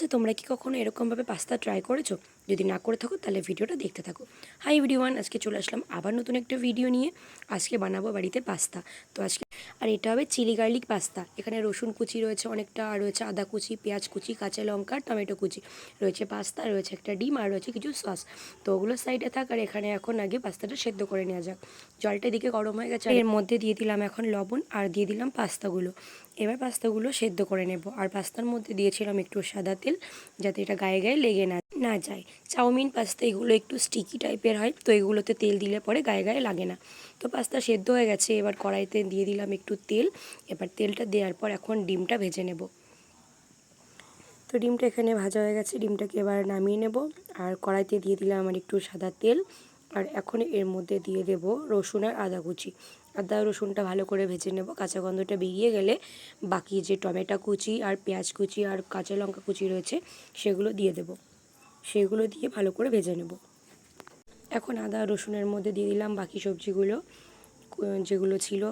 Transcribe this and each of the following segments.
আচ্ছা তোমরা কি কখনো এরকমভাবে পাস্তা ট্রাই করেছ? যদি না করে থাকো, তাহলে ভিডিওটা দেখতে থাকো। হাই ওয়ান আজকে চলে আসলাম আবার নতুন একটা ভিডিও নিয়ে। আজকে বানাবো বাড়িতে পাস্তা। তো আজকে, আর এটা হবে চিলি গার্লিক পাস্তা। এখানে রসুন কুচি রয়েছে অনেকটা, আর রয়েছে আদা কুচি, পেঁয়াজ কুচি, কাঁচা লঙ্কা, টমেটো কুচি। রয়েছে পাস্তা, রয়েছে একটা ডিম, আর রয়েছে কিছু সস। তো ওগুলো সাইডে থাক, আর এখানে এখন আগে পাস্তাটা সেদ্ধ করে নেওয়া যাক। জলটা এদিকে গরম হয়ে গেছে এর মধ্যে দিয়ে দিলাম এখন লবণ, আর দিয়ে দিলাম পাস্তাগুলো। এবার পাস্তাগুলো সেদ্ধ করে নেব। আর পাস্তার মধ্যে দিয়েছিলাম একটু সাদা তেল, যাতে এটা গায়ে গায়ে লেগে না না যায়। চাউমিন পাস্তা এগুলো একটু স্টিকি টাইপের হয়, তো এগুলোতে তেল দিলে পরে গায়ে গায়ে লাগে না। তো পাস্তা সেদ্ধ হয়ে গেছে, এবার কড়াইতে দিয়ে দিলাম একটু তেল। এবার তেলটা দেওয়ার পর এখন ডিমটা ভেজে নেব। তো ডিমটা এখানে ভাজা হয়ে গেছে, ডিমটাকে এবার নামিয়ে নেব। আর কড়াইতে দিয়ে দিলাম আমার একটু সাদা তেল। আর এখন এর মধ্যে দিয়ে দেব রসুন আর আদা কুচি। আদা, রসুনটা ভালো করে ভেজে নেব। কাঁচা গন্ধটা বেরিয়ে গেলে বাকি যে টমেটো কুচি আর পেঁয়াজ কুচি আর কাঁচা লঙ্কা কুচি রয়েছে, সেগুলো দিয়ে দেব। সেগুলো দিয়ে ভালো করে ভেজে নেব। এখন আদা, রসুনের মধ্যে দিয়ে দিলাম বাকি সবজিগুলো যেগুলো ছিল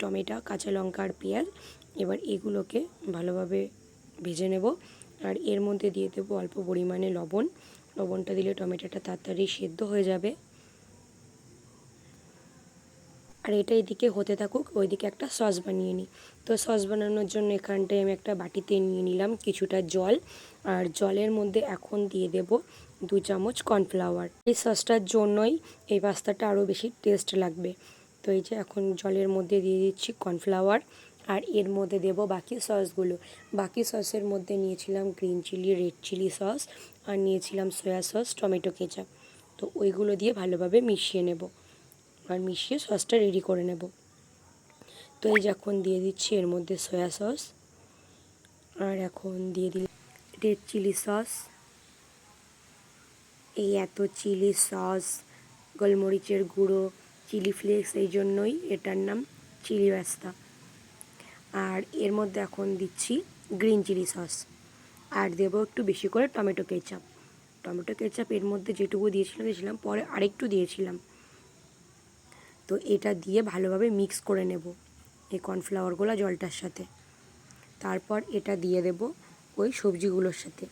টমেটো, কাঁচা লঙ্কা আর পেঁয়াজ। এবার এগুলোকে ভালোভাবে ভেজে নেব। আর এর মধ্যে দিয়ে দেবো অল্প পরিমাণে লবণ। লবণটা দিলে টমেটোটা তাড়াতাড়ি সেদ্ধ হয়ে যাবে। আর এটা এদিকে হতে থাকুক, ওইদিকে একটা সস বানিয়ে নিই তো সস বানানোর জন্য এখানটায় আমি একটা বাটিতে নিয়ে নিলাম কিছুটা জল। আর জলের মধ্যে এখন দিয়ে দেব দু চামচ কর্নফ্লাওয়ার। এই সসটার জন্যই এই পাস্তাটা আরও বেশি টেস্ট লাগবে। তো এই যে এখন জলের মধ্যে দিয়ে দিচ্ছি কর্নফ্লাওয়ার। আর এর মধ্যে দেব বাকি সসগুলো। বাকি সসের মধ্যে নিয়েছিলাম green chilli, red chilli sauce আর নিয়েছিলাম সয়া সস, টমেটো কেচাপ। তো ওইগুলো দিয়ে ভালোভাবে মিশিয়ে নেব আর মিশিয়ে সসটা রেডি করে নেব। তো এই যখন দিয়ে দিচ্ছি এর মধ্যে সয়া সস আর এখন দিয়ে দিল রেড চিলি সস। এই এত চিলি সস, গোলমরিচের গুঁড়ো, চিলি ফ্লেক্স এই জন্যই এটার নাম চিলি পাস্তা। আর এর মধ্যে এখন দিচ্ছি গ্রিন চিলি সস। আর দেবো একটু বেশি করে টমেটো কেচাপ। টমেটো কেচাপ এর মধ্যে যেটুকু দিয়েছিলাম দিয়েছিলাম, পরে আরেকটু দিয়েছিলাম। তো এটা দিয়ে ভালোভাবে মিক্স করে নেব এই কর্নফ্লাওয়ারগুলো জলটার সাথে। তারপর এটা দিয়ে দেব ওই সবজিগুলোর সাথে।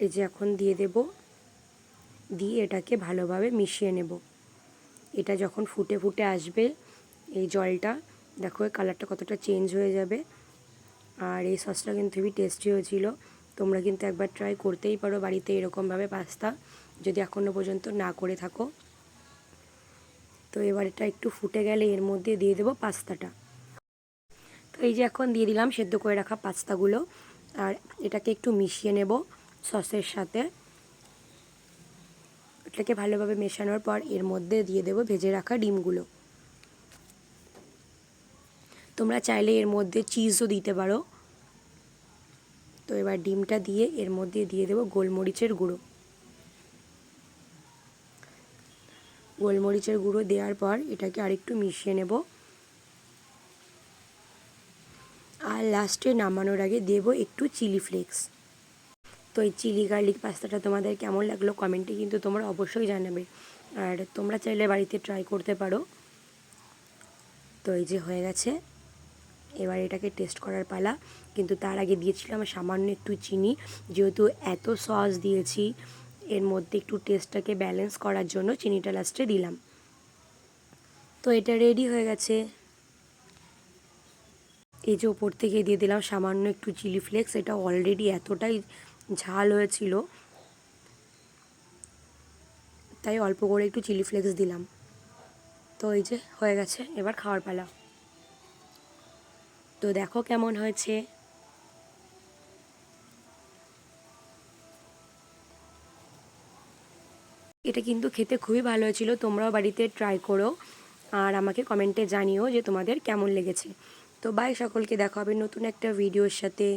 এই যে এখন দিয়ে দেব, দিয়ে এটাকে ভালোভাবে মিশিয়ে নেব। এটা যখন ফুটে ফুটে আসবে, এই জলটা দেখো কালারটা কতটা চেঞ্জ হয়ে যাবে। আর এই সসটা কিন্তু খুবই টেস্টি হয়েছিল। তোমরা কিন্তু একবার ট্রাই করতেই পারো বাড়িতে এরকমভাবে পাস্তা যদি এখনও পর্যন্ত না করে থাকো। তো এবার এটা একটু ফুটে গেলে এর মধ্যে দিয়ে দেবো পাস্তাটা। তো এই যে এখন দিয়ে দিলাম সেদ্ধ করে রাখা পাস্তাগুলো। আর এটাকে একটু মিশিয়ে নেব সসের সাথে। এটাকে ভালোভাবে মেশানোর পর এর মধ্যে দিয়ে দেবো ভেজে রাখা ডিমগুলো। তোমরা চাইলে এর মধ্যে চিজও দিতে পারো। তো এবার ডিমটা দিয়ে এর মধ্যে দিয়ে দেবো গোলমরিচের গুঁড়ো। গোলমরিচের গুঁড়ো দেওয়ার পর এটাকে আরেকটু মিশিয়ে নেব। আর লাস্টে নামানোর আগে দেব একটু চিলি ফ্লেক্স। তো এই চিলি গার্লিক পাস্তাটা তোমাদের কেমন লাগল কমেন্টে কিন্তু তোমরা অবশ্যই জানাবে। আর তোমরা চাইলে বাড়িতে ট্রাই করতে পারো। তো এই যে হয়ে গেছে। এবার এটাকে টেস্ট করার পালা। কিন্তু তার আগে দিয়েছিলাম সামান্য একটু চিনি। যেহেতু এত সস দিয়েছি, এর মধ্যে একটু টেস্টটাকে ব্যালেন্স করার জন্য চিনিটা লাস্টে দিলাম। তো এটা রেডি হয়ে গেছে। এই যে ওপর থেকে দিয়ে দিলাম সামান্য একটু চিলি ফ্লেক্স এটা অলরেডি এতটাই ঝাল হয়েছিল। তাই অল্প করে একটু চিলি ফ্লেক্স দিলাম। তো এই যে হয়ে গেছে, এবার খাওয়ার পালা। তো দেখো কেমন হয়েছে। এটা কিন্তু খেতে খুবই ভালো হয়েছিল, তোমরাও বাড়িতে ট্রাই করো আর আমাকে কমেন্টে জানিও যে তোমাদের কেমন লেগেছে। তো বাই সকলকে, দেখা হবে নতুন একটা ভিডিওর সাথে।